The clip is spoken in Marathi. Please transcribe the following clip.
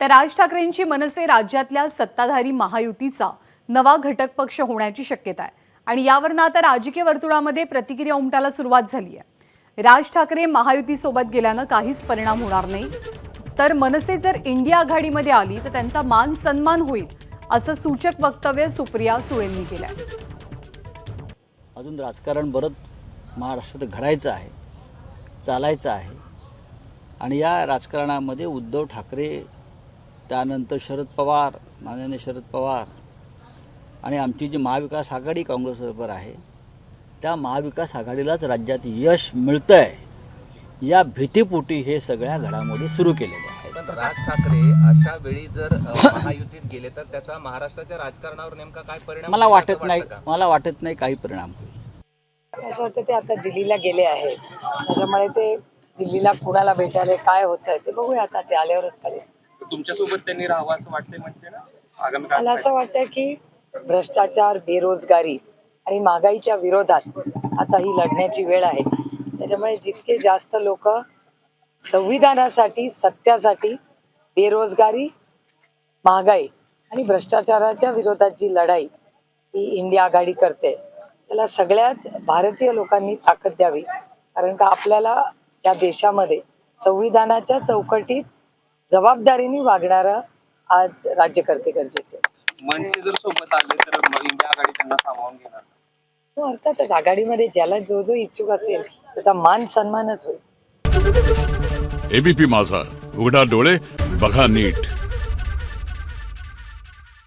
तर राज ठाकरेंची मनसे राज्यातल्या सत्ताधारी महायुतीचा नवा घटक पक्ष होण्याची शक्यता आहे. आणि यावरनं आता राजकीय वर्तुळामध्ये प्रतिक्रिया उमटायला सुरुवात झाली आहे. राज ठाकरे महायुतीसोबत गेल्यानं काहीच परिणाम होणार नाही. तर मनसे जर इंडिया आघाडीमध्ये आली तर त्यांचा मान सन्मान होईल असं सूचक वक्तव्य सुप्रिया सुळेंनी केलं आहे अजून राजकारण बरंच महाराष्ट्रात घडायचं आहे चालायचं आहे. आणि या राजकारणामध्ये उद्धव ठाकरे त्यानंतर शरद पवार माननीय शरद पवार आणि आमची जी महाविकास आघाडी काँग्रेसबरोबर आहे त्या महाविकास आघाडीलाच राज्यात यश मिळतं आहे या भीतीपोटी हे सगळ्या घडामोडी सुरू केलेल्या आहेत. पण राज ठाकरे अशा वेळी जर अ, महायुतीत गेले तर त्याचा महाराष्ट्राच्या राजकारणावर नेमका काय परिणाम मला होईल असं वाटत नाही का? मला वाटत नाही काही परिणाम होईल. असं वाटतं ते आता दिल्लीला गेले आहेत. त्याच्यामुळे ते दिल्लीला कुणाला भेटायला काय होत आहे ते बघूया आता ते आल्यावरच कळेल. तुमच्यासोबत त्यांनी राहावं असं वाटतंय म्हणजे ना? आगामी मला असं वाटतं की भ्रष्टाचार बेरोजगारी आणि महागाईच्या विरोधात आता ही लढण्याची वेळ आहे. त्याच्यामुळे जितके जास्त लोक संविधानासाठी सत्यासाठी बेरोजगारी महागाई आणि भ्रष्टाचाराच्या विरोधात जी लढाई ही इंडिया आघाडी करते त्याला सगळ्याच भारतीय लोकांनी ताकद द्यावी. कारण का आपल्याला या देशामध्ये संविधानाच्या चौकटीत जबाबदारीने वागणारं आज राज्यकर्ते गरजेचे. मनसे जर सोबत आले तर मग इंडिया आघाडी त्यांना सामावून घेणार. हो, अर्थातच आघाडीमध्ये ज्याला जो जो इच्छुक असेल त्याचा मान सन्मानच होईल. एबीपी माझा उघडा डोळे बघा नीट.